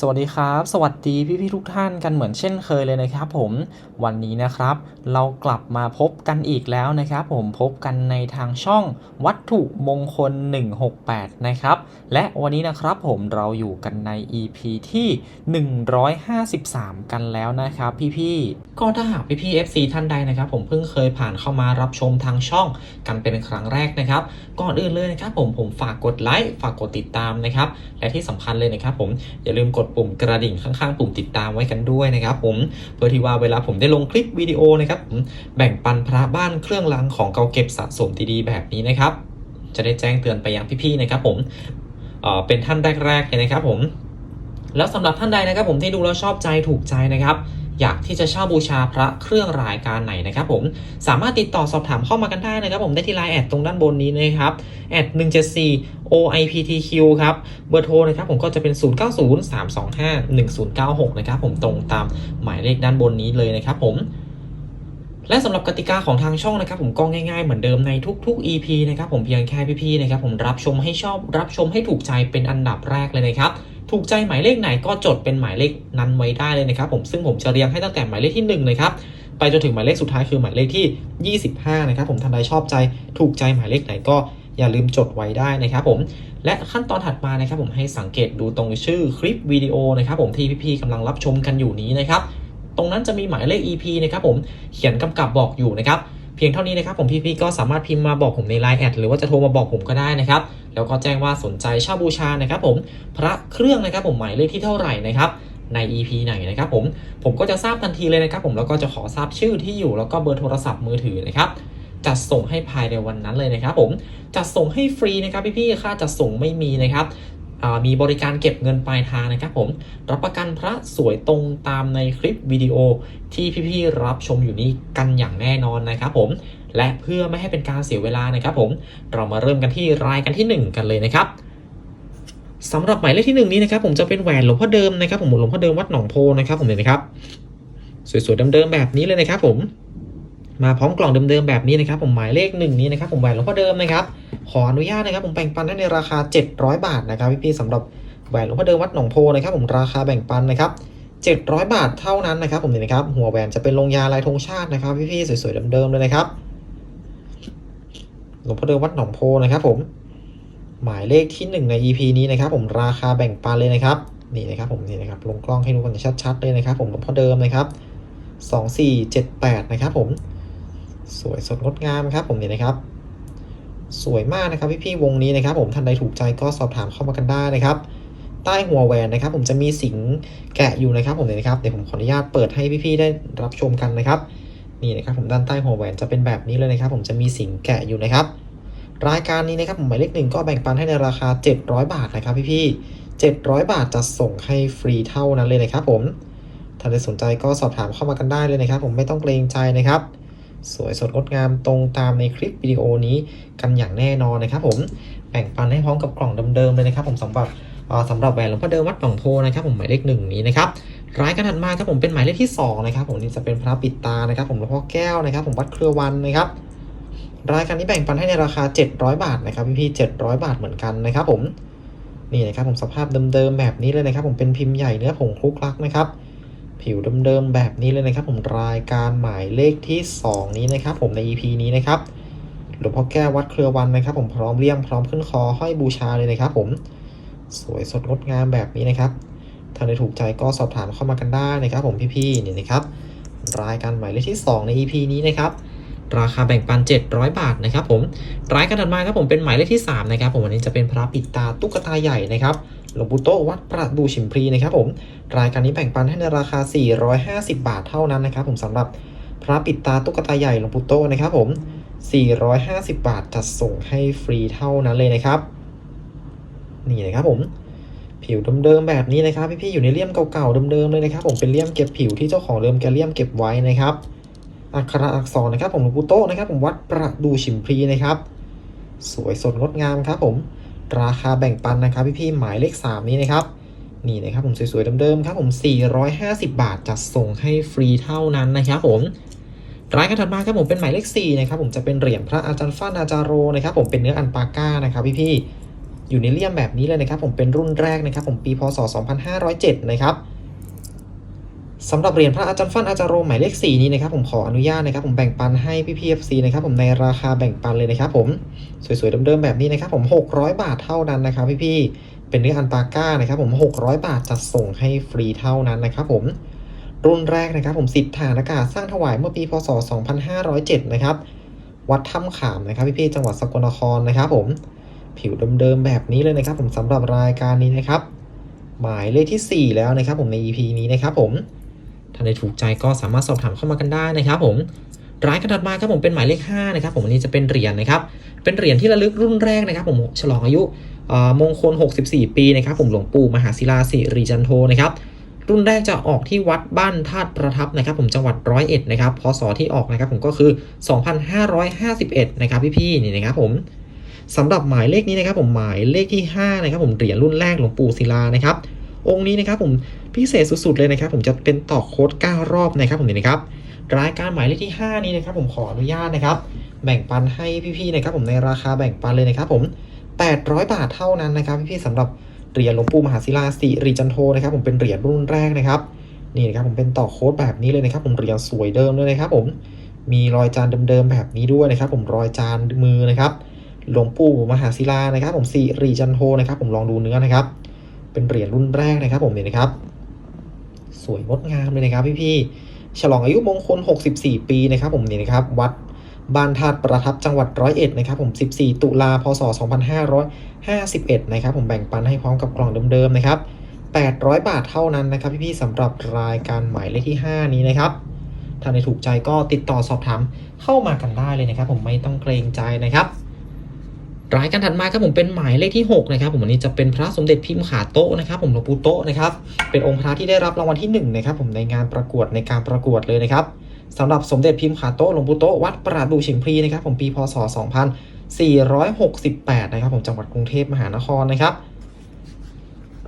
สวัสดีครับ สวัสดีพี่ๆทุกท่านกันเหมือนเช่นเคยเลยนะครับผมวันนี้นะครับ เรากลับมาพบกันอีกแล้วนะครับ ผมพบกันในทางช่องวัตถุมงคล 168 นะครับ และวันนี้นะครับผมเราอยู่กันใน EP ที่ 153 กันแล้วนะครับ พี่ๆก็ถ้าหากพี่ๆ FC ท่านใดนะครับ ผมเพิ่งเคยผ่านเข้ามารับชมทางช่องกันเป็นครั้งแรกนะครับก่อนอื่นเลยนะครับ ผมผมฝากกดไลค์ฝากกดติดตามนะครับและที่สำคัญเลยนะครับ ผมอย่าลืมกดปุ่มกระดิ่งข้างๆ ปุ่มติดตามไว้กันด้วยนะครับผมเพื่อที่ว่าเวลาผมได้ลงคลิปวิดีโอนะครับผมแบ่งปันพระบ้านเครื่องรางของเก่าเก็บสะสมดีๆแบบนี้นะครับ จะได้แจ้งเตือนไปยังพี่ๆนะครับผมเเป็นท่านแรกๆเลยนะครับผมแล้วสำหรับท่านใดนะครับผมที่ดูแล้วชอบใจถูกใจนะครับ อยากที่จะเช่าบูชาพระเครื่องรายการไหนนะครับผมสามารถติดต่อสอบถามเข้ามากันได้นะครับผมได้ที่ไลน์แอดตรงด้านบนนี้นะครับแอด174 OIPTQ ครับเบอร์โทรนะครับผมก็จะเป็น 0903251096 นะครับผมตรงตามหมายเลขด้านบนนี้เลยนะครับผมและสำหรับกติกาของทางช่องนะครับ ผมก็ง่ายๆเหมือนเดิมในทุกๆ EP นะครับผมเพียงแค่พี่ๆนะครับผมรับชมให้ชอบรับชมให้ถูกใจเป็นอันดับแรกเลยนะครับ ถูกใจหมายเลขไหนก็จดเป็นหมายเลขนั้นไว้ได้เลยนะครับผมซึ่งผมจะเรียงให้ตั้งแต่หมายเลขที่1เลยครับไปจนถึงหมายเลขสุดท้ายคือหมายเลขที่ 25 นะครับผมท่านใดชอบใจถูกใจหมายเลขไหนก็อย่าลืมจดไว้ได้นะครับผมและขั้นตอนถัดมานะครับผมให้สังเกตดูตรงชื่อคลิปวิดีโอนะครับผมที่พี่ๆกำลังรับชมกันอยู่นี้นะครับตรงนั้นจะมีหมายเลข EP นะครับผมเขียนกำกับบอกอยู่นะครับ เพียงเท่านี้นะครับผมพี่ๆก็สามารถพิมพ์มาบอกผมใน Line แอดหรือว่าจะโทรมาบอกผมก็ได้นะครับแล้วก็แจ้งว่าสนใจเช่าบูชานะครับผมพระเครื่องนะครับผมหมายเลขที่เท่าไหร่นะครับใน EP ไหนนะครับผมผมก็จะทราบทันทีเลยนะครับผมแล้วก็จะขอทราบชื่อที่อยู่แล้วก็เบอร์โทรศัพท์มือถือนะครับจัดส่งให้ภายในวันนั้นเลยนะครับผมจัดส่งให้ฟรีนะครับพี่ๆค่าจัดส่งไม่มีนะครับ มีบริการเก็บเงินปลายทางนะครับผม รับประกันพระสวยตรงตามในคลิปวิดีโอที่พี่ๆรับชมอยู่นี้กันอย่างแน่นอนนะครับผม และเพื่อไม่ให้เป็นการเสียเวลานะครับผม เรามาเริ่มกันที่รายกันที่ 1 กันเลยนะครับสำหรับหมายเลขที่1นี้นะครับผมจะเป็นแหวนหลวงพ่อเดิมนะครับผมหลวงพ่อเดิมวัดหนองโพนะครับผมเห็นไหมครับ สวยๆเดิมๆแบบนี้เลยนะครับผม มาพร้อมกล่องเดิมๆแบบนี้นะครับผมหมายเลขหนึ่งนี้นะครับผมแหวนหลวงพ่อเดิมนะครับขออนุญาตนะครับผมแบ่งปันให้ในราคา 700 บาทนะครับพี่ๆสำหรับแหวนหลวงพ่อเดิมวัดหนองโพนะครับผมราคาแบ่งปันนะครับ700 บาทเท่านั้นนะครับผมเนี่นะครับหัวแหวนจะเป็นลงยาลายธงชาตินะครับพี่ๆสวยๆเดิมๆเลยนะครับหลวงพ่อเดิมวัดหนองโพนะครับผมหมายเลขที่ 1 ใน EP นี้นะครับผมราคาแบ่งปันเลยนะครับนี่นะครับผมนี่นะครับลงกล้องให้ดูกันชัดๆเลยนะครับผมหลวงพ่อเดิมนะครับ2478นะครับผม สวยสดงดงามครับผมเนี่ยนะครับ สวยมากนะครับพี่ๆวงนี้นะครับ ผมท่านใดถูกใจก็สอบถามเข้ามากันได้นะครับ ใต้หัวแหวนนะครับ ผมจะมีสิงแกะอยู่นะครับ ผมเนี่ยนะครับเดี๋ยวผมขออนุญาตเปิดให้พี่ๆได้รับชมกันนะครับนี่นะครับผมด้านใต้หัวแหวนจะเป็นแบบนี้เลยนะครับ ผมจะมีสิงแกะอยู่นะครับ รายการนี้นะครับผมหมายเลขหนึ่งก็แบ่งปันให้ในราคา 700 บาทนะครับพี่ๆ700 บาทจะส่งให้ฟรีเท่านั้นเลยนะครับ ผมถ้าใครสนใจก็สอบถามเข้ามากันได้เลยนะครับ ผมไม่ต้องเกรงใจนะครับ สวยสดงดงามตรงตามในคลิปวิดีโอนี้กันอย่างแน่นอนนะครับ ผมแบ่งปันให้พร้อมกับกล่องเดิมๆเลยนะครับ ผมสำหรับสำหรับแหวนหลวงพ่อเดิมวัดหนองโพนะครับ ผมหมายเลขหนึ่งนี้นะครับรายการถัดมาครับผมเป็นหมายเลขที่สองนะครับผมนี่จะเป็นพระปิดตานะครับ ผมหลวงพ่อแก้วนะครับ ผมวัดเครือวันนะครับรายการนี้แบ่งปันให้ในราคา 700 บาทนะครับพี่ๆ700 บาทเหมือนกันนะครับ ผมนี่นะครับผมสภาพเดิมๆแบบนี้เลยนะครับ ผมเป็นพิมพ์ใหญ่เนื้อผงคลุกลักนะครับ ผิวเดิมๆแบบนี้เลยนะครับ ผมรายการหมายเลขที่ 2 นี้นะครับ ผมใน EP นี้นะครับหลวงพ่อแก้ววัดเครือวันนะครับ ผมพร้อมเลี่ยมพร้อมขึ้นคอห้อยบูชาเลยนะครับ ผมสวยสดงดงามแบบนี้นะครับถ้าได้ถูกใจก็สอบถามเข้ามากันได้นะครับ ผมพี่ๆนี่นะครับ รายการหมายเลขที่ 2 ใน EP นี้นะครับราคาแบ่งปัน 700 บาทนะครับ ผมรายการถัดมาครับผมเป็นหมายเลขที่ 3 นะครับ ผมวันนี้จะเป็นพระปิดตาตุ๊กตาใหญ่นะครับ หลวงปู่โตวัดประดูฉิมพลีนะครับผมรายการนี้แบ่งปันให้ในราคา 450 บาทเท่านั้นนะครับผมสำหรับพระปิดตาตุ๊กตาใหญ่หลวงปู่โตนะครับผม 450 บาทจัดส่งให้ฟรีเท่านั้นเลยนะครับ นี่นะครับผม ผิวเดิมๆแบบนี้นะครับ พี่ๆอยู่ในเลี่ยมเก่าๆเดิมๆเลยนะครับ ผมเป็นเลี่ยมเก็บผิวที่เจ้าของเดิมแกเลี่ยมเก็บไว้นะครับ อักขระอักษรนะครับ ผมหลวงปู่โตนะครับ ผมวัดประดูฉิมพลีนะครับ สวยสดงดงามครับผม ราคาแบ่งปันนะครับพี่ๆหมายเลข 3 นี้นะครับนี่นะครับผมสวยๆเดิมๆครับผม 450 บาทจัดส่งให้ฟรีเท่านั้นนะครับผมรายการถัดมาครับผมเป็นหมายเลข4นะครับผมจะเป็นเหรียญพระอาจารย์ฟ้านาจารโรนะครับผมเป็นเนื้ออันปาก้านะครับพี่ๆอยู่ในเลี่ยมแบบนี้เลยนะครับผมเป็นรุ่นแรกนะครับผมปีพศ 2507 นะครับ สำหรับเหรียญพระอาจารย์ฟันอาจารย์โรหมายเลข 4 นี้นะครับผมขออนุญาตนะครับผมแบ่งปันให้พี่พีเอฟซีนะครับผมในราคาแบ่งปันเลยนะครับผมสวยๆเดิมๆแบบนี้นะครับผม 600 บาทเท่านั้นนะครับ พี่ๆเป็นเนื้ออันปาก้านะครับผม600 บาทจัดส่งให้ฟรีเท่านั้นนะครับผมรุ่นแรกนะครับผมสิทธานอากาศสร้างถวายเมื่อปีพศ 2507 นะครับวัดถ้ำขามนะครับพี่ๆจังหวัดสกลนครนะครับผมผิวเดิมๆแบบนี้เลยนะครับ ผมสำหรับรายการนี้นะครับ หมายเลขที่ 4 แล้วนะครับ ผมใน EP นี้นะครับผม ถ้าได้ถูกใจก็สามารถสอบถามเข้ามากันได้นะครับผมรายการถัดมาครับผมเป็นหมายเลข5นะครับผมอันนี้จะเป็นเหรียญนะครับเป็นเหรียญที่ระลึกรุ่นแรกนะครับ ผมฉลองอายุมงคล 64 ปีนะครับผมหลวงปู่มหาศิลาสิริจันโทนะครับรุ่นแรกจะออกที่วัดบ้านธาตุประทับนะครับ ผมจังหวัดร้อยเอ็ดนะครับพศที่ออกนะครับผมก็คือ 2551 นะครับพี่ๆนี่นะครับผมสำหรับหมายเลขนี้นะครับผมหมายเลขที่5นะครับผมเหรียญรุ่นแรกหลวงปู่ศิลานะครับองค์นี้นะครับผม พิเศษสุดๆเลยนะครับ ผมจะเป็นต่อโค้ด 9 รอบนะครับผมนี่นะครับรายการหมายเลขที่ 5 นี้นะครับ ผมขออนุญาตนะครับ แบ่งปันให้พี่ๆนะครับ ผมในราคาแบ่งปันเลยนะครับ ผม 800 บาทเท่านั้นนะครับพี่ๆสำหรับเหรียญหลวงปู่มหาศิลาสิริจันโทนะครับ ผมเป็นเหรียญรุ่นแรกนะครับนี่นะครับผมเป็นต่อโค้ดแบบนี้เลยนะครับ ผมเหรียญสวยเดิมเลยนะครับ ผมมีรอยจานเดิมๆแบบนี้ด้วยนะครับ ผมรอยจานมือนะครับ หลวงปู่มหาศิลานะครับ ผมสิริจันโทนะครับ ผมลองดูเนื้อนะครับ เป็นเหรียญรุ่นแรกนะครับ ผมนี่นะครับ สวยงดงามเลยนะครับพี่ๆฉลองอายุมงคล 64 ปีนะครับผมนี่นะครับวัดบ้านธาตุประทับจังหวัดร้อยเอ็ดนะครับผม14 ตุลาพศ 2551นะครับผมแบ่งปันให้พร้อมกับกล่องเดิมๆนะครับ800 บาทเท่านั้นนะครับพี่ๆสำหรับรายการหมายเลขที่ 5 นี้นะครับถ้าในถูกใจก็ติดต่อสอบถามเข้ามากันได้เลยนะครับ ผมไม่ต้องเกรงใจนะครับ รายการถัดมาครับผมเป็นหมายเลขที่6นะครับผมวันนี้จะเป็นพระสมเด็จพิมพ์ขาโต๊ะนะครับผมหลวงปู่โต๊ะนะครับเป็นองค์พระที่ได้รับรางวัลที่1นะครับผมในงานประกวดในการประกวดเลยนะครับสำหรับสมเด็จพิมพ์ขาโต๊ะหลวงปู่โต๊ะวัดประดู่ฉิมพลีนะครับผมปีพศ 2468นะครับผมจังหวัดกรุงเทพมหานครนะครับ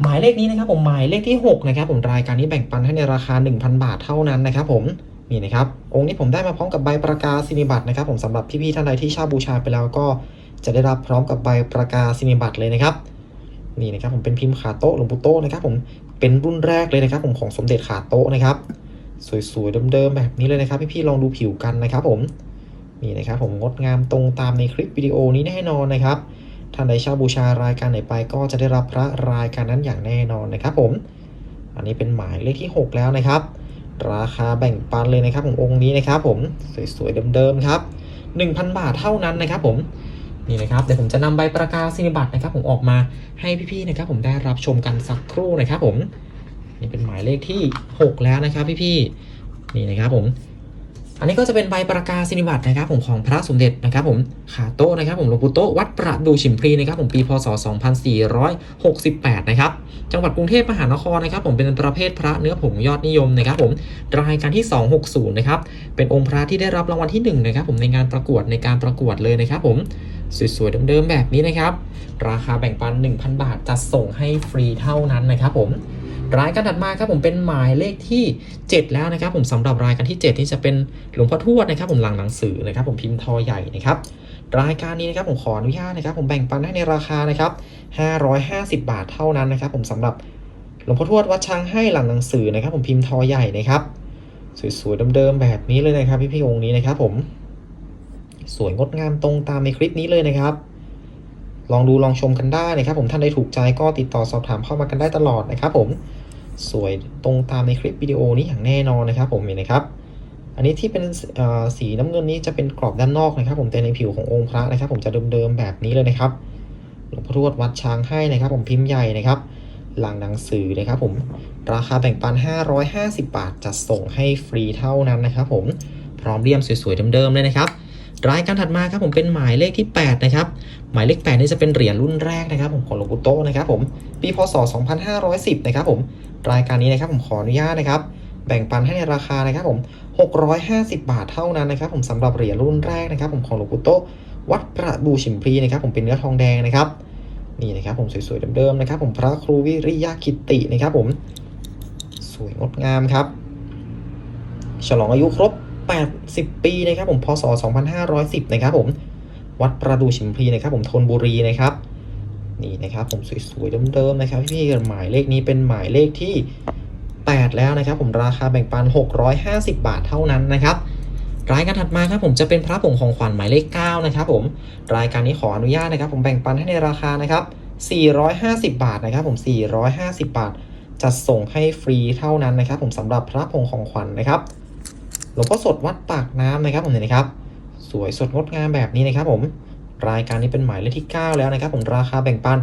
หมายเลขนี้นะครับผมหมายเลขที่6นะครับผมรายการนี้แบ่งปันให้ในราคา 1,000 บาทเท่านั้นนะครับผมนี่นะครับองค์นี้ผมได้มาพร้อมกับใบประกาศนียบัตรนะครับผมสำหรับพี่ๆท่านใดที่เช่าบูชาไปแล้วก็ จะได้รับพร้อมกับใบประกาศนียบัตรเลยนะครับนี่นะครับผมเป็นพิมพ์ขาโต๊ะหลวงปู่โต๊ะนะครับผมเป็นรุ่นแรกเลยนะครับผมของสมเด็จขาโต๊ะนะครับ สวยๆเดิมๆแบบนี้เลยนะครับพี่ๆลองดูผิวกันนะครับผมนี่นะครับผมงดงามตรงตามในคลิปวิดีโอนี้แน่นอนนะครับท่านใดเช่าบูชารายการไหนไปก็จะได้รับพระรายการนั้นอย่างแน่นอนนะครับผม อันนี้เป็นหมายเลขที่ 6 แล้วนะครับ ราคาแบ่งปันเลยนะครับผมองค์นี้นะครับผมสวยๆเดิมๆครับ 1,000 บาทเท่านั้นนะครับผม นี่นะครับเดี๋ยวผมจะนำใบประกาศนียบัตรนะครับ ผมออกมาให้พี่ๆนะครับ ผมได้รับชมกันสักครู่นะครับ ผมนี่เป็นหมายเลขที่ 6 แล้วนะครับ พี่ๆนี่นะครับผม อันนี้ก็จะเป็นใบประกาศนียบัตรนะครับผมของพระสมเด็จนะครับผมขาโต๊ะนะครับผมหลวงปู่โต๊ะวัดประดูฉิมพลีนะครับผมปีพศ 2468 นะครับจังหวัดกรุงเทพมหานครนะครับผมเป็นประเภทพระเนื้อผงยอดนิยมนะครับผมรายการที่ 260 นะครับเป็นองค์พระที่ได้รับรางวัลที่ 1 นะครับผมในงานประกวดในการประกวดเลยนะครับผมสวยๆเดิมๆแบบนี้นะครับ ราคาแบ่งปัน 1,000 บาทจัดส่งให้ฟรีเท่านั้นนะครับผม รายการถัดมาครับผมเป็นหมายเลขที่ 7 แล้วนะครับ ผมสำหรับรายการที่ 7 ที่จะเป็นหลวงพ่อทวดนะครับ ผมหลังหนังสือนะครับ ผมพิมพ์ทอใหญ่นะครับรายการนี้นะครับผมขออนุญาตนะครับ ผมแบ่งปันให้ในราคานะครับ550 บาทเท่านั้นนะครับ ผมสำหรับหลวงพ่อทวดวัดช้างให้หลังหนังสือนะครับ ผมพิมพ์ทอใหญ่นะครับสวยๆเดิมๆแบบนี้เลยนะครับพี่ๆองค์นี้นะครับ ผม สวยงดงามตรงตามในคลิปนี้เลยนะครับ ลองดูลองชมกันได้นะครับผมท่านใดถูกใจก็ติดต่อสอบถามเข้ามากันได้ตลอดนะครับผมสวยตรงตามในคลิปวิดีโอนี้อย่างแน่นอนนะครับผมเห็นนะครับ อันนี้ที่เป็นสีน้ำเงินนี้จะเป็นกรอบด้านนอกนะครับ ผมแต่ในผิวขององค์พระนะครับ ผมจะเดิมๆแบบนี้เลยนะครับหลวงพ่อทวดวัดช้างให้นะครับ ผมพิมพ์ใหญ่นะครับ หลังหนังสือนะครับผมราคาแบ่งปัน 550 บาทจัดส่งให้ฟรีเท่านั้นนะครับ ผมพร้อมเรียมสวยๆเดิมๆเลยนะครับรายการถัดมาครับผมเป็นหมายเลขที่ 8 นะครับ หมายเลข8นี่จะเป็นเหรียญรุ่นแรกนะครับผมของหลวงปู่โตนะครับผมปีพศ 2510 นะครับผมรายการนี้นะครับผมขออนุญาตนะครับแบ่งปันให้ในราคานะครับผม 650 บาทเท่านั้นนะครับผมสำหรับเหรียญรุ่นแรกนะครับผมของหลวงปู่โตวัดประดูฉิมพีนะครับผมเป็นเนื้อทองแดงนะครับนี่นะครับผมสวยๆเดิมๆนะครับผมพระครูวิริยะคิตตินะครับผมสวยงดงามครับ ฉลองอายุครบ 80 ปีนะครับผมพศ 2510 นะครับผม วัดประดูฉิมพลีนะครับ ผมธนบุรีนะครับนี่นะครับ ผมสวยๆเดิมๆนะครับพี่ๆหมายเลขนี้เป็นหมายเลขที่ 8 แล้วนะครับ ผมราคาแบ่งปัน 650 บาทเท่านั้นนะครับรายการถัดมาครับผมจะเป็นพระผงของขวัญหมายเลข9นะครับผมรายการนี้ขออนุญาตนะครับ ผมแบ่งปันให้ในราคานะครับ 450 บาทนะครับ ผม 450 บาทจัดส่งให้ฟรีเท่านั้นนะครับ ผมสำหรับพระผงของขวัญนะครับหลวงพ่อสดวัดปากน้ำนะครับผมเห็นนะครับ สวยสดงดงามแบบนี้นะครับผมรายการนี้เป็นหมายเลขที่ 9 แล้วนะครับผมราคาแบ่งปัน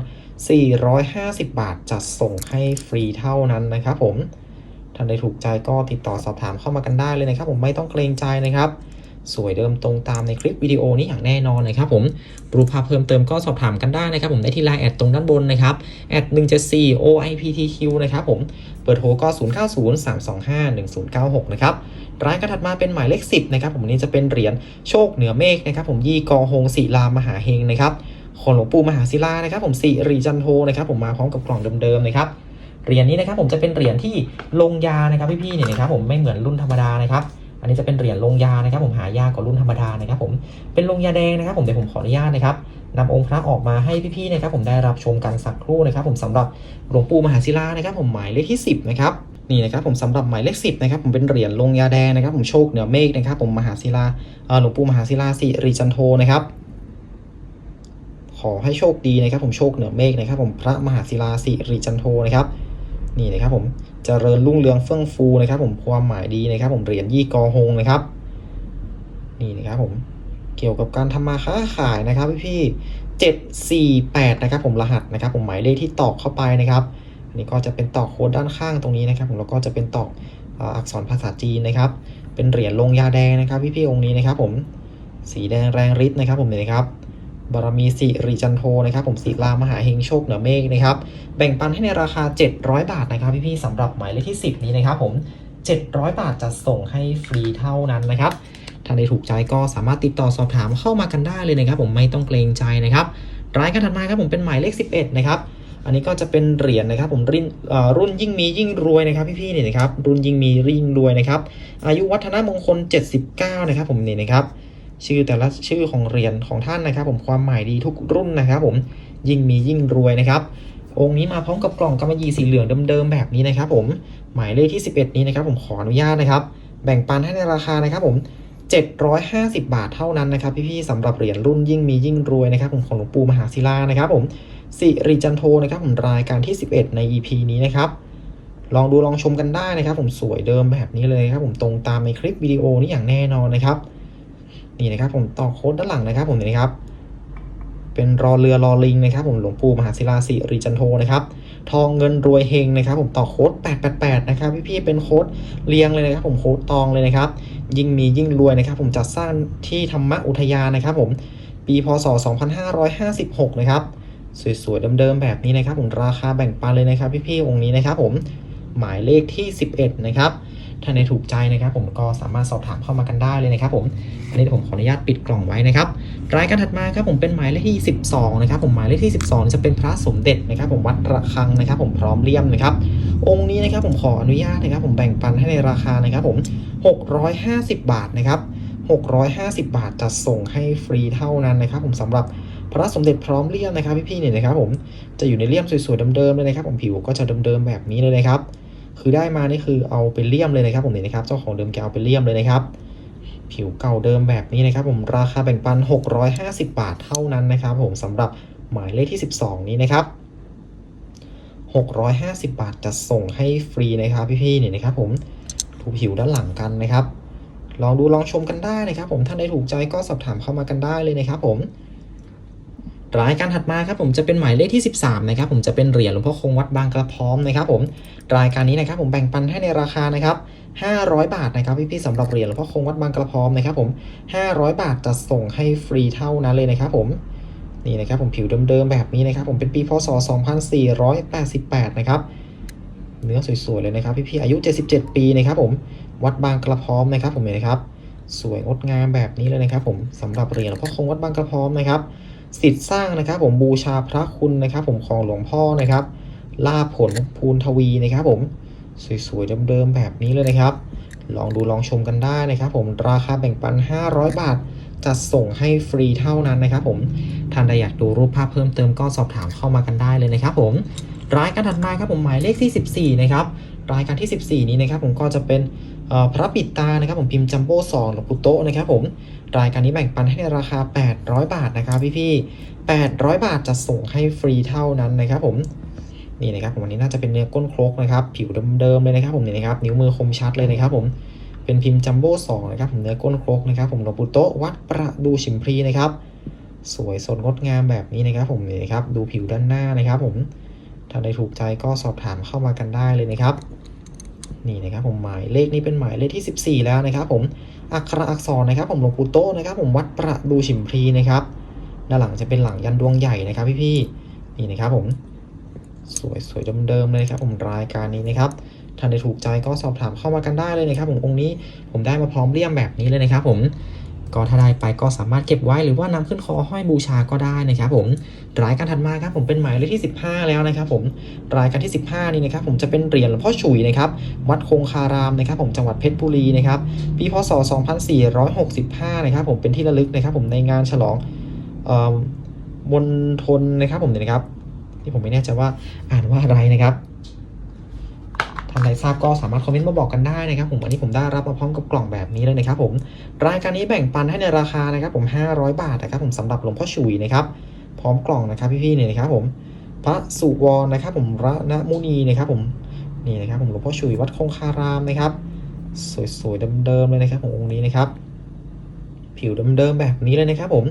450 บาทจัดส่งให้ฟรีเท่านั้นนะครับผมท่านใดถูกใจก็ติดต่อสอบถามเข้ามากันได้เลยนะครับ ผมไม่ต้องเกรงใจนะครับ สวยเดิมตรงตามในคลิปวิดีโอนี้อย่างแน่นอนนะครับผมรู้ภาพเพิ่มเติมก็สอบถามกันได้นะครับผมได้ที่ไลน์แอดตรงด้านบนนะครับแอด174 OIPTQ นะครับผมเปิดโทรก็ 0903251096 นะครับรายการถัดมาเป็นหมายเลข 10 นะครับผมนนี้จะเป็นเหรียญโชคเหนือเมฆนะครับผมยี่กอฮงศิลามหาเฮงนะครับของหลวงปู่มหาศิลานะครับผมสิริจันโทนะครับผมมาพร้อมกับกล่องเดิมๆนะครับเหรียญนี้นะครับผมจะเป็นเหรียญที่ลงยานะครับพี่ๆเนี่ยนะครับผมไม่เหมือนรุ่นธรรมดานะครับ อันนี้จะเป็นเหรียญลงยานะครับ ผมหายากกว่ารุ่นธรรมดานะครับ ผมเป็นลงยาแดงนะครับผมเดี๋ยวผมขออนุญาตนะครับนำองค์พระออกมาให้พี่ๆนะครับ ผมได้รับชมกันสักครู่นะครับ ผมสำหรับหลวงปู่มหาศิลานะครับ ผมหมายเลขที่ 10นะครับนี่นะครับผมสำหรับหมายเลข10นะครับผมเป็นเหรียญลงยาแดงนะครับ ผมโชคเหนือเมฆนะครับ ผมมหาศิลาหลวงปู่มหาศิลาสิริจันโทนะครับ ขอให้โชคดีนะครับ ผมโชคเหนือเมฆนะครับ ผมพระมหาศิลาสิริจันโทนะครับ นี่นะครับผม เจริญรุ่งเรืองเฟื่องฟูนะครับ ผมความหมายดีนะครับ ผมเหรียญยี่กอฮงนะครับ นี่นะครับผมเกี่ยวกับการทำมาค้าขายนะครับพี่พี่เจ็ดสี่แปดนะครับ ผมรหัสนะครับ ผมหมายเลขที่ตอกเข้าไปนะครับอันนี้ก็จะเป็นตอกโค้ดด้านข้างตรงนี้นะครับ ผมแล้วก็จะเป็นตอกอักษรภาษาจีนนะครับ เป็นเหรียญลงยาแดงนะครับ พี่พี่องค์นี้นะครับ ผมสีแดงแรงฤทธิ์นะครับ ผมเนี่ยนะครับ บารมีสิริจันโทนะครับผมศิลามหาเฮงโชคเหนือเมฆนะครับแบ่งปันให้ในราคา 700 บาทนะครับพี่ๆสำหรับหมายเลขที่ 10 นี้นะครับผม 700 บาทจะส่งให้ฟรีเท่านั้นนะครับท่านใดถูกใจก็สามารถติดต่อสอบถามเข้ามากันได้เลยนะครับ ผมไม่ต้องเกรงใจนะครับรายการถัดมาครับผมเป็นหมายเลข 11 นะครับอันนี้ก็จะเป็นเหรียญนะครับผมรุ่นรุ่นยิ่งมียิ่งรวยนะครับพี่ๆเนี่ยนะครับรุ่นยิ่งมียิ่งรวยนะครับอายุวัฒนมงคล 79 นะครับผมนี่นะครับ ชื่อแต่ละชื่อของเหรียญของท่านนะครับ ผมความหมายดีทุกรุ่นนะครับ ผมยิ่งมียิ่งรวยนะครับ องค์นี้มาพร้อมกับกล่องกำมะหยี่สีเหลืองเดิมๆแบบนี้นะครับ ผมหมายเลขที่ 11 นี้นะครับ ผมขออนุญาตนะครับ แบ่งปันให้ในราคานะครับ ผม 750 บาทเท่านั้นนะครับ พี่ๆสำหรับเหรียญรุ่นยิ่งมียิ่งรวยนะครับ ผมของหลวงปู่มหาศิลานะครับ ผมสิริจันโทนะครับ ผมรายการที่ 11 ใน EP นี้นะครับลองดูลองชมกันได้นะครับ ผมสวยเดิมแบบนี้เลยครับ ผมตรงตามในคลิปวิดีโอนี้อย่างแน่นอนนะครับ นี่นะครับผมต่อโค้ดด้านหลังนะครับ ผมนี่นะครับ เป็นรอเรือรอลิงนะครับ ผมหลวงปู่มหาศิลาสิริจันโทนะครับทองเงินรวยเฮงนะครับ ผมต่อโค้ด888นะครับพี่ๆเป็นโค้ดเรียงเลยนะครับ ผมโค้ดตองเลยนะครับ ยิ่งมียิ่งรวยนะครับ ผมจัดสร้างที่ธรรมอุทยานนะครับ ผมปีพศ 2556 นะครับสวยๆเดิมๆแบบนี้นะครับ ผมราคาแบ่งปันเลยนะครับ พี่ๆองค์นี้นะครับ ผมหมายเลขที่ 11 นะครับ ถ้าในถูกใจนะครับ ผมก็สามารถสอบถามเข้ามากันได้เลยนะครับผมอันนี้ผมขออนุญาตปิดกล่องไว้นะครับรายการถัดมาครับผมเป็นหมายเลขที่ 12 นะครับ ผมหมายเลขที่ 12 จะเป็นพระสมเด็จนะครับ ผมวัดระฆังนะครับ ผมพร้อมเลี่ยมนะครับ องค์นี้นะครับผมขออนุญาตนะครับ ผมแบ่งปันให้ในราคานะครับ ผม 650 บาทนะครับ 650 บาทจะส่งให้ฟรีเท่านั้นนะครับ ผมสำหรับพระสมเด็จพร้อมเลี่ยมนะครับพี่ๆเนี่ยนะครับ ผมจะอยู่ในเลี่ยมสวยๆเดิมๆเลยนะครับ ผมผิวก็จะเดิมๆแบบนี้เลยนะครับ คือได้มานี่คือเอาไปเลี่ยมเลยนะครับผมเนี่ยนะครับ เจ้าของเดิมแกเอาไปเลี่ยมเลยนะครับ ผิวเก่าเดิมแบบนี้นะครับ ผมราคาแบ่งปัน 650 บาทเท่านั้นนะครับ ผมสำหรับหมายเลขที่ 12 นี้นะครับ 650 บาทจะส่งให้ฟรีนะครับพี่ๆเนี่ยนะครับ ผมถูผิวด้านหลังกันนะครับ ลองดูลองชมกันได้นะครับ ผมท่านใดถูกใจก็สอบถามเข้ามากันได้เลยนะครับ ผม รายการถัดมาครับผมจะเป็นหมายเลขที่ 13นะครับผมจะเป็นเหรียญหลวงพ่อคงวัดบางกระพร้อมนะครับผมรายการนี้นะครับผมแบ่งปันให้ในราคานะครับ500 บาทนะครับพี่ๆสำหรับเหรียญหลวงพ่อคงวัดบางกระพร้อมนะครับผม500 บาทจะส่งให้ฟรีเท่านั้นเลยนะครับผมนี่นะครับผมผิวเดิมๆแบบนี้นะครับผมเป็นปีพศ 2488 นะครับเนื้อสวยๆเลยนะครับพี่ๆอายุ 77 ปีนะครับผมวัดบางกระพร้อมนะครับผมเห็นนะครับสวยงดงามแบบนี้เลยนะครับผมสำหรับเหรียญหลวงพ่อคงวัดบางกระพร้อมนะครับ สิทธิ์สร้างนะครับ ผมบูชาพระคุณนะครับ ผมของหลวงพ่อนะครับลาผลภูนทวีนะครับ ผมสวยๆเดิมๆแบบนี้เลยนะครับ ลองดูลองชมกันได้นะครับ ผมราคาแบ่งปัน 500 บาทจะส่งให้ฟรีเท่านั้นนะครับ ผมท่านใดอยากดูรูปภาพเพิ่มเติมก็สอบถามเข้ามากันได้เลยนะครับ ผมรายการถัดมาครับผมหมายเลขที่ 14 นะครับรายการที่ 14 นี้นะครับ ผมก็จะเป็น พระปิดตานะครับผมพิมพ์จัมโบ้สองหลวงปู่โตนะครับผมรายการนี้แบ่งปันให้ในราคา 800 บาทนะครับพี่ๆ800 บาทจะส่งให้ฟรีเท่านั้นนะครับผมนี่นะครับผมวันนี้น่าจะเป็นเนื้อก้นครกนะครับ ผิวเดิมๆเลยนะครับผมนี่นะครับนิ้วมือคมชัดเลยนะครับผมเป็นพิมพ์จัมโบ้สองนะครับผมเนื้อก้นครกนะครับผมหลวงปู่โตวัดประดูฉิมพลีนะครับสวยสดงดงามแบบนี้นะครับ ผมนี่นะครับดูผิวด้านหน้านะครับ ผมถ้าใดถูกใจก็สอบถามเข้ามากันได้เลยนะครับ นี่นะครับผมหมายเลขนี้เป็นหมายเลขที่ 14 แล้วนะครับผมอักขระอักษรนะครับ ผมหลวงปู่โตนะครับผมวัดประดูฉิมพรีนะครับด้านหลังจะเป็นหลังยันดวงใหญ่นะครับพี่ๆนี่นะครับผมสวยสวยเดิมๆเลยครับผมรายการนี้นะครับท่านใดถูกใจก็สอบถามเข้ามากันได้เลยนะครับ ผมองค์นี้ผมได้มาพร้อมเลี่ยมแบบนี้เลยนะครับผม ก็ถ้าได้ไปก็สามารถเก็บไว้หรือว่านำขึ้นคอห้อยบูชาก็ได้นะครับผมรายการถัดมาครับผมเป็นหมายเลขที่ 15 แล้วนะครับผมรายการที่ 15 นี่นะครับผมจะเป็นเหรียญหลวงพ่อฉุยนะครับวัดคงคารามนะครับผมจังหวัดเพชรบุรีนะครับปีพศ 2465 นะครับผมเป็นที่ระลึกนะครับผมในงานฉลองมณฑลนะครับผมเนี่ยนะครับที่ผมไม่แน่ใจว่าอ่านว่าอะไรนะครับ ท่านใดทราบก็สามารถคอมเมนต์มาบอกกันได้นะครับผมวันนี้ผมได้รับมาพร้อมกับกล่องแบบนี้เลยนะครับผมรายการนี้แบ่งปันให้ในราคานะครับผม 500 บาทนะครับผมสำหรับหลวงพ่อฉุยนะครับพร้อมกล่องนะครับพี่ๆเนี่ยนะครับผมพระสุวรรณนะครับผมระนมุนีนะครับผมนี่นะครับผมหลวงพ่อฉุยวัดคงคารามนะครับ สวยๆเดิมๆเลยนะครับผมองค์นี้นะครับ ผิวเดิมๆแบบนี้เลยนะครับผม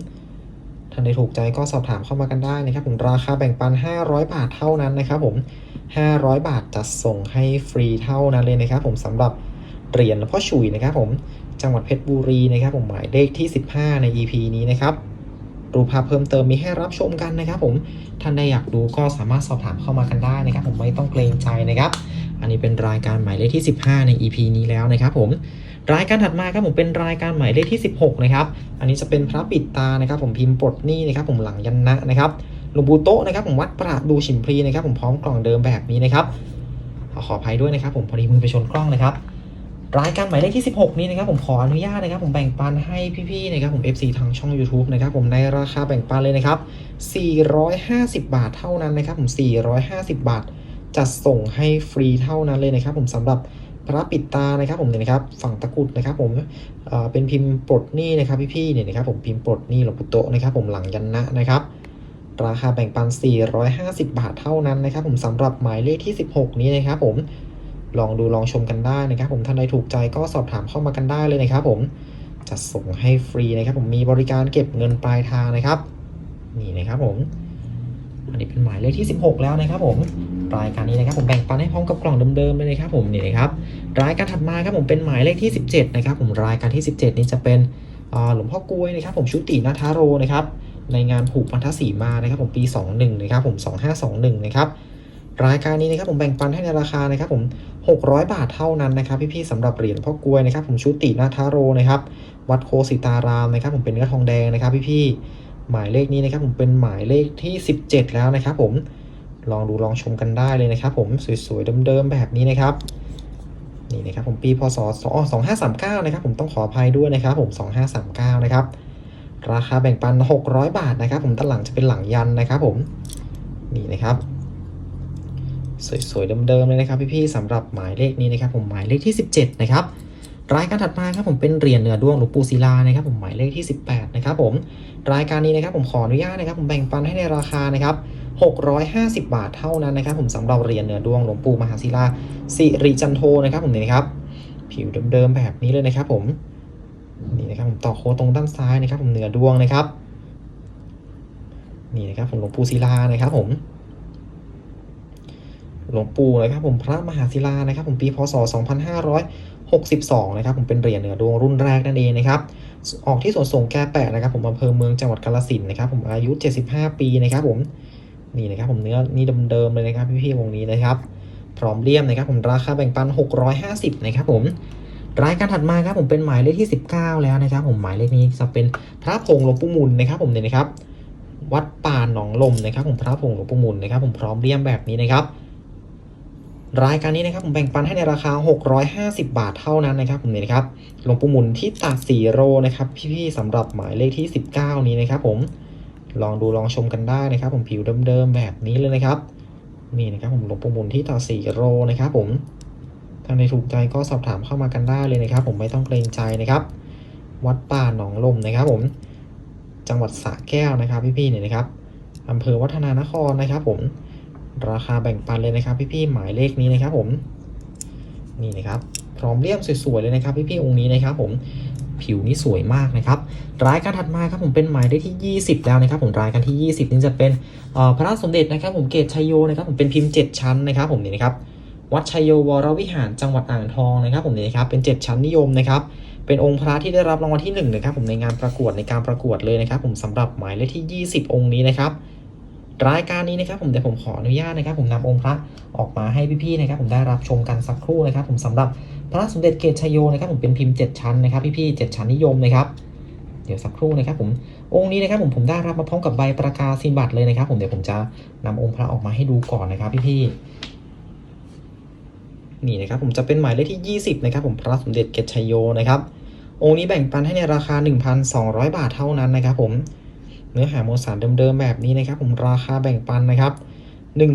ท่านใดถูกใจก็สอบถามเข้ามากันได้นะครับผมราคาแบ่งปัน 500 บาทเท่านั้นนะครับผม 500 บาทจะส่งให้ฟรีเท่านั้นเลยนะครับผมสำหรับเหรียญพ่อฉุยนะครับผมจังหวัดเพชรบุรีนะครับผมหมายเลขที่ 15 ใน EP นี้นะครับรูปภาพเพิ่มเติมมีให้รับชมกันนะครับผมท่านใดอยากดูก็สามารถสอบถามเข้ามากันได้นะครับ ผมไม่ต้องเกรงใจนะครับ อันนี้เป็นรายการหมายเลขที่ 15 ใน EP นี้แล้วนะครับผม รายการถัดมาครับผมเป็นรายการหมายเลขที่ 16นะครับอันนี้จะเป็นพระปิดตานะครับ ผมพิมพ์ปลดหนี้นะครับผมหลังยันนะนะครับหลวงปู่โตนะครับผมวัดประดูฉิมพลีนะครับผมพร้อมกล่องเดิมแบบนี้นะครับขอขอภัยด้วยนะครับ ผมพอดีมือไปชนกล้องนะครับรายการหมายเลขที่ 16 นี้นะครับผมขออนุญาตนะครับ ผมแบ่งปันให้พี่ๆนะครับผม FC ทางช่อง YouTube นะครับผมในราคาแบ่งปันเลยนะครับ 450 บาทเท่านั้นนะครับผม 450 บาทจะส่งให้ฟรีเท่านั้นเลยนะครับผมสำหรับ พระปิดตานะครับผมเนี่ยนะครับฝั่งตะกุดนะครับผมเป็นพิมพ์ปลดหนี้นะครับพี่ๆเนี่ยนะครับผมพิมพ์ปลดหนี้หลวงปู่โตนะครับผมหลังยันนะนะครับราคาแบ่งปัน 450 บาทเท่านั้นนะครับผมสำหรับหมายเลขที่ 16 นี้นะครับผมลองดูลองชมกันได้นะครับ ผมท่านใดถูกใจก็สอบถามเข้ามากันได้เลยนะครับ ผมจะส่งให้ฟรีนะครับ ผมมีบริการเก็บเงินปลายทางนะครับ นี่นะครับผม อันนี้เป็นหมายเลขที่ 16 แล้วนะครับ ผม รายการนี้นะครับผมแบ่งปันให้พร้อมกับกล่องเดิมๆเลยนะครับผมนี่นะครับรายการถัดมาครับผมเป็นหมายเลขที่ 17นะครับผมรายการที่ 17 นี้จะเป็นหลวงพ่อกล้วยนะครับผมชุตินาทาโรนะครับในงานผูกพันธสีมานะครับผมปี 21นะครับผม 2521นะครับรายการนี้นะครับผมแบ่งปันให้ในราคานะครับผม 600 บาทเท่านั้นนะครับพี่ๆสำหรับเหรียญพ่อกล้วยนะครับผมชุตินาทาโรนะครับวัดโคสิตารามนะครับผมเป็นเนื้อทองแดงนะครับพี่ๆหมายเลขนี้นะครับผมเป็นหมายเลขที่ 17 แล้วนะครับผม ลองดูลองชมกันได้เลยนะครับ ผมสวยๆเดิมๆแบบนี้นะครับนี่นะครับผมปีพศ2539นะครับผมต้องขออภัยด้วยนะครับผม2539นะครับราคาแบ่งปัน 600 บาทนะครับ ผมด้านหลังจะเป็นหลังยันนะครับ ผมนี่นะครับสวยๆเดิมๆเลยนะครับพี่ๆสำหรับหมายเลขนี้นะครับ ผมหมายเลขที่ 17 นะครับรายการถัดมาครับผมเป็นเหรียญเหนือดวงหลวงปู่ศิลานะครับผมหมายเลขที่ 18 นะครับผมรายการนี้นะครับผมขออนุญาตนะครับ ผมแบ่งปันให้ในราคานะครับ 650 บาทเท่านั้นนะครับ ผมสำหรับเหรียญเนื้อดวงหลวงปู่มหาศิลาสิริจันโทนะครับผมนี่ครับผิวเดิมๆแบบนี้เลยนะครับ ผมนี่นะครับผมต่อโค้ดตรงด้านซ้ายนะครับ ผมเนื้อดวงนะครับ นี่นะครับ ผมหลวงปู่ศิลานะครับ ผมหลวงปู่นะครับ ผมพระมหาศิลานะครับ ผมปีพศ 2562 นะครับ ผมเป็นเหรียญเหนือดวงรุ่นแรกนั่นเองนะครับออกที่สวนสงแก่แปะนะครับ ผมอำเภอเมืองจังหวัดกาฬสินนะครับ ผมอายุ 75 ปีนะครับ ผม นี่นะครับผมเนื้อนี่เดิมๆเลยนะครับพี่ๆวงนี้นะครับ พร้อมเลี่ยมนะครับผมราคาแบ่งปัน 650 นะครับผมรายการถัดมาครับผมเป็นหมายเลขที่ 19 แล้วนะครับ ผมหมายเลขนี้จะเป็นพระผงหลวงปู่มุนนะครับ ผมเนี่ยนะครับ วัดป่าหนองลมนะครับ ผมพระผงหลวงปู่มุนนะครับ ผมพร้อมเลี่ยมแบบนี้นะครับรายการนี้นะครับผมแบ่งปันให้ในราคา 650 บาทเท่านั้นนะครับผมนี่นะครับหลวงปู่มุนที่ตัดสีโรนะครับ พี่ๆสำหรับหมายเลขที่ 19 นี้นะครับผม ลองดูลองชมกันได้นะครับ ผมผิวเดิมๆแบบนี้เลยนะครับ นี่นะครับผมหลวงปู่มุนที่ตัดสีโรนะครับ ผมถ้าในถูกใจก็สอบถามเข้ามากันได้เลยนะครับ ผมไม่ต้องเกรงใจนะครับ วัดป่าหนองลมนะครับ ผมจังหวัดสระแก้วนะครับ พี่ๆเนี่ยนะครับอำเภอวัฒนานครนะครับ ผมราคาแบ่งปันเลยนะครับ พี่ๆหมายเลขนี้นะครับ ผมนี่นะครับพร้อมเลี่ยมสวยๆเลยนะครับ พี่ๆองค์นี้นะครับ ผม ผิวนี่สวยมากนะครับรายการถัดมาครับผมเป็นหมายเลขที่ 20 แล้วนะครับผมรายการที่ 20 นี่จะเป็นเอ่อพระสมเด็จนะครับผมเกตชัยโยนะครับผมเป็นพิมพ์ 7 ชั้นนะครับผมนี่นะครับวัดชัยโยวรวิหารจังหวัดอ่างทองนะครับผมนี่นะครับเป็น 7 ชั้นนิยมนะครับเป็นองค์พระที่ได้รับรางวัลที่1นะครับผมในงานประกวดในการประกวดเลยนะครับ ผมสำหรับหมายเลขที่ 20 องค์นี้นะครับรายการนี้นะครับผมเดี๋ยวผมขออนุญาตนะครับ ผมนำองค์พระออกมาให้พี่ๆนะครับ ผมได้รับชมกันสักครู่นะครับ ผมสำหรับ พระสมเด็จเกตชยโยนะครับผมเป็นพิมพ์7ชั้นนะครับพี่ๆ7ชั้นนิยมนะครับ เดี๋ยวสักครู่นะครับผมองค์นี้นะครับผมผมได้รับมาพร้อมกับใบประกาศนียบัตรเลยนะครับ ผมเดี๋ยวผมจะนำองค์พระออกมาให้ดูก่อนนะครับพี่ๆนี่นะครับผมจะเป็นหมายเลขที่ 20นะครับผมพระสมเด็จเกตชยโยนะครับองค์นี้แบ่งปันให้ในราคา 1,200 บาทเท่านั้นนะครับ ผมเนื้อหาโมสารเดิมๆแบบนี้นะครับ ผมราคาแบ่งปันนะครับ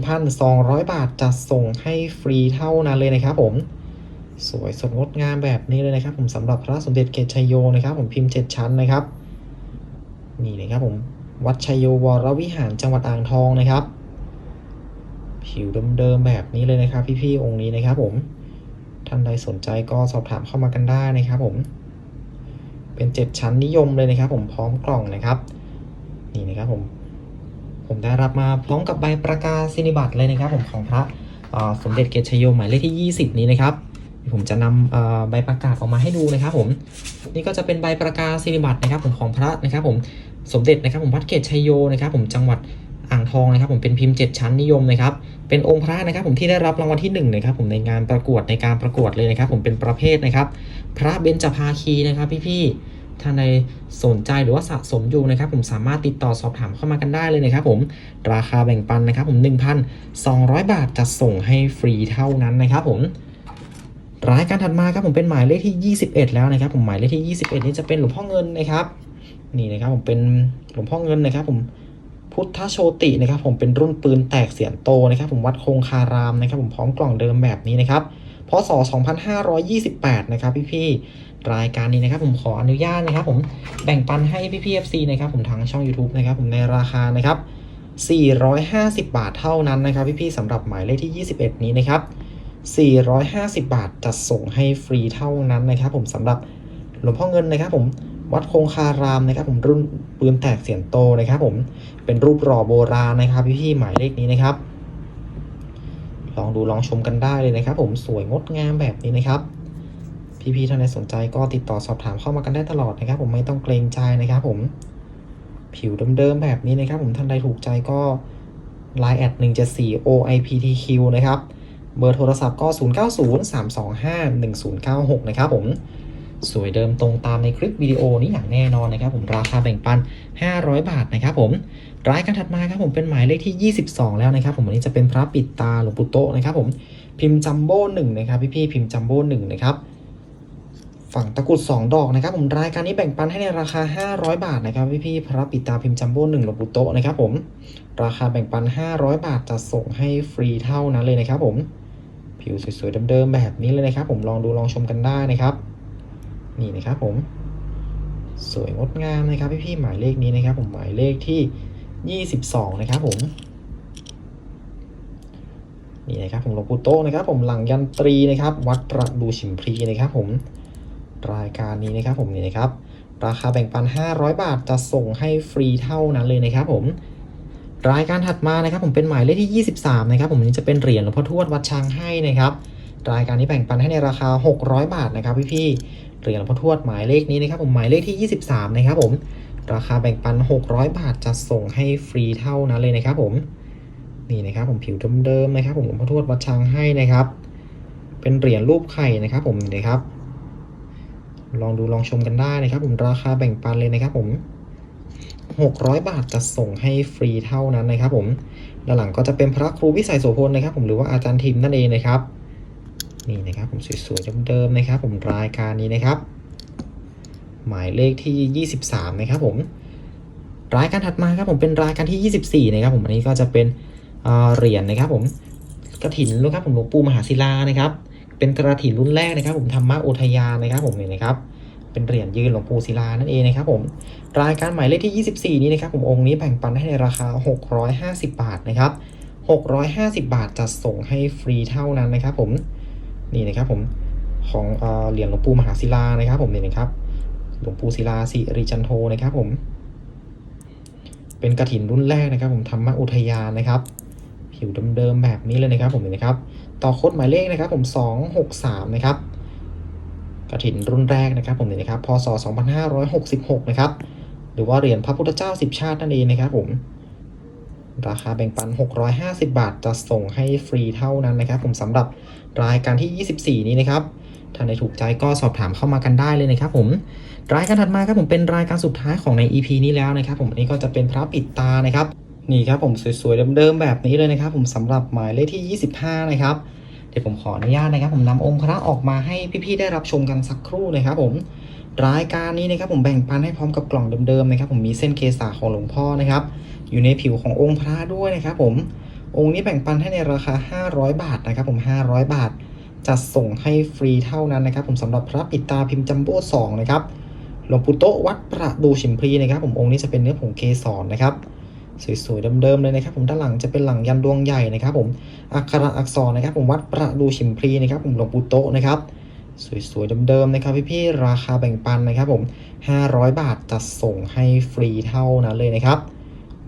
1,200 บาทจะส่งให้ฟรีเท่านั้นเลยนะครับผม สวยสดงดงามแบบนี้เลยนะครับ ผมสำหรับพระสมเด็จเกตชัยโยนะครับ ผมพิมพ์7ชั้นนะครับ นี่นะครับผมวัดชัยโยวรวิหารจังหวัดอ่างทองนะครับ ผิวเดิมๆแบบนี้เลยนะครับ พี่ๆองค์นี้นะครับ ผมท่านใดสนใจก็สอบถามเข้ามากันได้นะครับ ผม เป็น7ชั้นนิยมเลยนะครับ ผมพร้อมกล่องนะครับ นี่นะครับผม ผมได้รับมาพร้อมกับใบประกาศนียบัตรเลยนะครับ ผมของพระสมเด็จเกตชยโยหมายเลขที่ 20 นี้นะครับ ผมจะนำใบประกาศออกมาให้ดูนะครับผม นี่ก็จะเป็นใบประกาศนียบัตรนะครับผมของพระนะครับผมสมเด็จนะครับผมวัดเกตชัยโยนะครับผมจังหวัดอ่างทองนะครับผมเป็นพิมพ์ 7 ชั้นนิยมนะครับเป็นองค์พระนะครับผมที่ได้รับรางวัลที่1นะครับผมในงานประกวดในการประกวดเลยนะครับ ผมเป็นประเภทนะครับ พระเบญจภาคีนะครับพี่ๆถ้านในสนใจหรือว่าสะสมอยู่นะครับ ผมสามารถติดต่อสอบถามเข้ามากันได้เลยนะครับ ผมราคาแบ่งปันนะครับ ผม 1,200 บาทจะส่งให้ฟรีเท่านั้นนะครับผม รายการถัดมาครับผมเป็นหมายเลขที่ 21 แล้วนะครับ ผมหมายเลขที่ 21 นี่จะเป็นหลวงพ่อเงินนะครับ นี่นะครับผมเป็นหลวงพ่อเงินนะครับ ผมพุทธโชตินะครับ ผมเป็นรุ่นปืนแตกเสียนโตนะครับ ผมวัดคงคารามนะครับ ผมพร้อมกล่องเดิมแบบนี้นะครับพศ 2528 นะครับพี่ๆรายการนี้นะครับผมขออนุญาตนะครับ ผมแบ่งปันให้พี่พีเอฟซีนะครับผมทางช่อง YouTube นะครับ ผมในราคานะครับ450 บาทเท่านั้นนะครับ พี่ๆสำหรับหมายเลขที่ 21 นี้นะครับ 450 บาทจะส่งให้ฟรีเท่านั้นนะครับผมสำหรับหลวงพ่อเงินนะครับผมวัดคงคารามนะครับผมรุ่นปืนแตกเสียงโตนะครับผมเป็นรูปหล่อโบราณนะครับพี่ๆหมายเลขนี้นะครับ ลองดูลองชมกันได้เลยนะครับ ผมสวยงดงามแบบนี้นะครับ พี่ๆท่านใดสนใจก็ติดต่อสอบถามเข้ามากันได้ตลอดนะครับ ผมไม่ต้องเกรงใจนะครับ ผมผิวเดิมๆแบบนี้นะครับ ผมท่านใดถูกใจก็ line แอด174 OIPTQ นะครับ เบอร์โทรศัพท์ก็ 0903251096 นะครับผมสวยเดิมตรงตามในคลิปวิดีโอนี้อย่างแน่นอนนะครับผมราคาแบ่งปัน 500 บาทนะครับผมรายการถัดมาครับผมเป็นหมายเลขที่ 22 แล้วนะครับผมวันนี้จะเป็นพระปิดตาหลวงปู่โตนะครับผมพิมพ์จัมโบ้หนึ่งนะครับพี่ๆพิมพ์จัมโบ้หนึ่งนะครับฝั่งตะกรุด 2 ดอกนะครับผมรายการนี้แบ่งปันให้ในราคา 500 บาทนะครับพี่ๆพระปิดตาพิมพ์จัมโบ้หนึ่งหลวงปู่โตนะครับผมราคาแบ่งปัน 500 บาทจะส่งให้ฟรีเท่านั้นเลยนะครับผม ผิวสวยๆเดิมๆแบบนี้เลยนะครับ ผมลองดูลองชมกันได้นะครับ นี่นะครับผม สวยงดงามนะครับพี่ๆหมายเลขนี้นะครับ ผมหมายเลขที่ 22 นะครับผมนี่นะครับผมหลวงปู่โตนะครับ ผมหลังยันตรีนะครับ วัดประดูฉิมพลีนะครับผมรายการนี้นะครับผมนี่นะครับ ราคาแบ่งปัน 500 บาทจะส่งให้ฟรีเท่านั้นเลยนะครับผม รายการถัดมานะครับผมเป็นหมายเลขที่ 23 นะครับผมอันนี้จะเป็นเหรียญหลวงพ่อทวดวัดช้างให้นะครับรายการนี้แบ่งปันให้ในราคา 600 บาทนะครับพี่ๆเหรียญหลวงพ่อทวดหมายเลขนี้นะครับผมหมายเลขที่ 23 นะครับผมราคาแบ่งปัน 600 บาทจะส่งให้ฟรีเท่านั้นเลยนะครับผมนี่นะครับผมผิวเดิมๆนะครับผมหลวงพ่อทวดวัดช้างให้นะครับ เป็นเหรียญรูปไข่นะครับผมนี่นะครับ ลองดูลองชมกันได้นะครับ ผมราคาแบ่งปันเลยนะครับผม 600 บาทจะส่งให้ฟรีเท่านั้นนะครับผมด้านหลังก็จะเป็นพระครูวิสัยโสพลนะครับ ผมหรือว่าอาจารย์ทิมนั่นเองนะครับนี่นะครับผมสวยๆเดิมๆนะครับ ผมรายการนี้นะครับ หมายเลขที่ 23 นะครับผมรายการถัดมาครับผมเป็นรายการที่ 24 นะครับ ผมอันนี้ก็จะเป็นเหรียญนะครับ ผมกระถินนะครับผมหลวงปู่มหาศิลานะครับ เป็นกระถินรุ่นแรกนะครับ ผมธรรมะอุทยานนะครับ ผมเนี่ยนะครับ เป็นเหรียญยืนหลวงปู่ศิลานั่นเองนะครับผมรายการหมายเลขที่ 24 นี้นะครับผมองค์นี้แบ่งปันให้ในราคา 650 บาทนะครับ650 บาทจะส่งให้ฟรีเท่านั้นนะครับผมนี่นะครับผมของเหรียญหลวงปู่มหาศิลานะครับผมนี่นะครับหลวงปู่ศิลาสิริจันโทนะครับผม เป็นกระถินรุ่นแรกนะครับ ผมธรรมอุทยานนะครับ ผิวเดิมๆแบบนี้เลยนะครับ ผมนี่นะครับ ต่อโค้ดหมายเลขนะครับ ผม263นะครับ กระถินรุ่นแรกนะครับผมนี่นะครับ พศ 2566 นะครับ หรือว่าเหรียญพระพุทธเจ้า 10 ชาตินั่นเองนะครับผม ราคาแบ่งปัน 650 บาท จะส่งให้ฟรีเท่านั้นนะครับผมสำหรับรายการที่ 24 นี้นะครับ ถ้าในถูกใจก็สอบถามเข้ามากันได้เลยนะครับผม รายการถัดมาครับผมเป็นรายการสุดท้ายของใน EP นี้แล้วนะครับ ผมนนี้ก็จะเป็นพระปิดตานะครับ นี่ครับผมสวยๆเดิมๆแบบนี้เลยนะครับ ผมสำหรับหมายเลขที่ 25 นะครับ เดี๋ยวผมขออนุญาตนะครับ ผมนำองค์พระออกมาให้พี่ๆได้รับชมกันสักครู่นะครับผมรายการนี้นะครับผมแบ่งปันให้พร้อมกับกล่องเดิมๆนะครับผมมีเส้นเคสาของหลวงพ่อนะครับ อยู่ในผิวขององค์พระด้วยนะครับผมองค์นี้แบ่งปันให้ในราคา 500 บาทนะครับผม 500 บาทจะส่งให้ฟรีเท่านั้นนะครับ ผมสำหรับพระปิดตาพิมพ์จัมโบ้สองนะครับหลวงปู่โตวัดประดูชิมพลีนะครับ ผมองค์นี้จะเป็นเนื้อผงเกสรนะครับ สวยๆเดิมๆเลยนะครับผมด้านหลังจะเป็นหลังยันดวงใหญ่นะครับผมอักขระอักษรนะครับผมวัดประดูชิมพลีนะครับผมหลวงปู่โตนะครับสวยๆเดิมๆนะครับพี่ๆราคาแบ่งปันนะครับผม 500 บาทจะส่งให้ฟรีเท่านั้นเลยนะครับ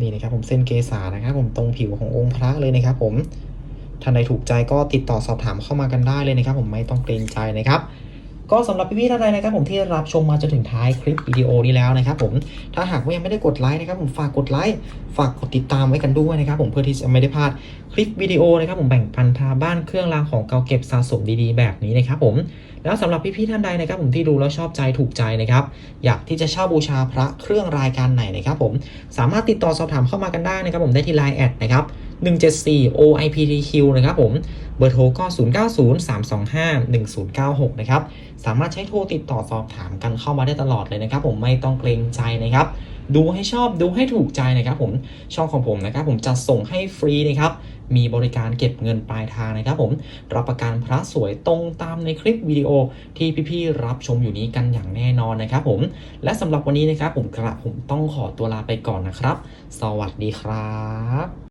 นี่นะครับผมเส้นเกษานะครับผมตรงผิวขององค์พระเลยนะครับผมท่านใดถูกใจก็ติดต่อสอบถามเข้ามากันได้เลยนะครับ ผมไม่ต้องเกรงใจนะครับ ก็สำหรับพี่ๆท่านใดนะครับผมที่รับชมมาจนถึงท้ายคลิปวิดีโอนี้แล้วนะครับผมถ้าหากว่ายังไม่ได้กดไลค์นะครับผมฝากกดไลค์ฝากกดติดตามไว้กันด้วยนะครับผมเพื่อที่จะไม่ได้พลาดคลิปวิดีโอนะครับผมแบ่งปันพาบ้านเครื่องรางของเก่าเก็บสะสมดีๆ แบบนี้นะครับผมแล้วสำหรับพี่ๆท่านใดนะครับผมที่ดูแล้วชอบใจถูกใจนะครับอยากที่จะเช่าบูชาพระเครื่องรายการไหนนะครับผมสามารถติดต่อสอบถามเข้ามากันได้นะครับผมได้ที่ Line แอดนะครับ 174 OIPTQ นะครับผม เบอร์โทรก็ 0903251096 นะครับ สามารถใช้โทรติดต่อสอบถามกันเข้ามาได้ตลอดเลยนะครับผมไม่ต้องเกรงใจนะครับ ดูให้ชอบดูให้ถูกใจนะครับผม ช่องของผมนะครับผมจะส่งให้ฟรีนะครับมีบริการเก็บเงินปลายทางนะครับผม รับประกันพระสวยตรงตามในคลิปวิดีโอที่พี่ๆรับชมอยู่นี้กันอย่างแน่นอนนะครับผม และสำหรับวันนี้นะครับผมกระผมต้องขอตัวลาไปก่อนนะครับ สวัสดีครับ